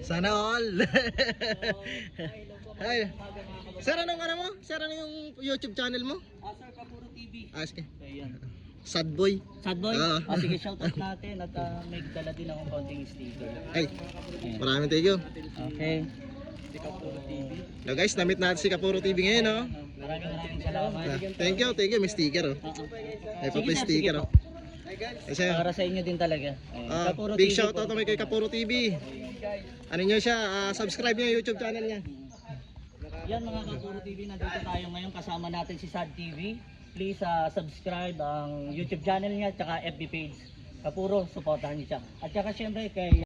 Sana all. Ay. Sir, anong ano mo? Sir, ano yung YouTube channel mo? Ah, sir, Kapuro TV. Ah, sige. Ayan. Sad boy. Sad boy? Oo. Ah, sige, shoutout natin at ah, may dala din akong konting sticker. Ay, Ayan. maraming thank you. Okay. Kapuro TV. Now guys, namit natin si Kapuro TV ngayon, no? Maraming maraming salamat. Ah, thank you, thank you. May sticker, oh. Oo. May Sige, pa sir, sticker, sige oh. Kasi, Para sa inyo din talaga. Ayan. ah, Kapuro big TV shoutout po. naman kay Kapuro TV. Ano nyo siya, ah, subscribe nyo yung YouTube channel niya. Yan mga Kapuro TV, nandito tayo ngayon kasama natin si Sad TV. Please ah, subscribe ang YouTube channel niya at FB page. Kapuro, supportahan niyo siya. At saka syempre kay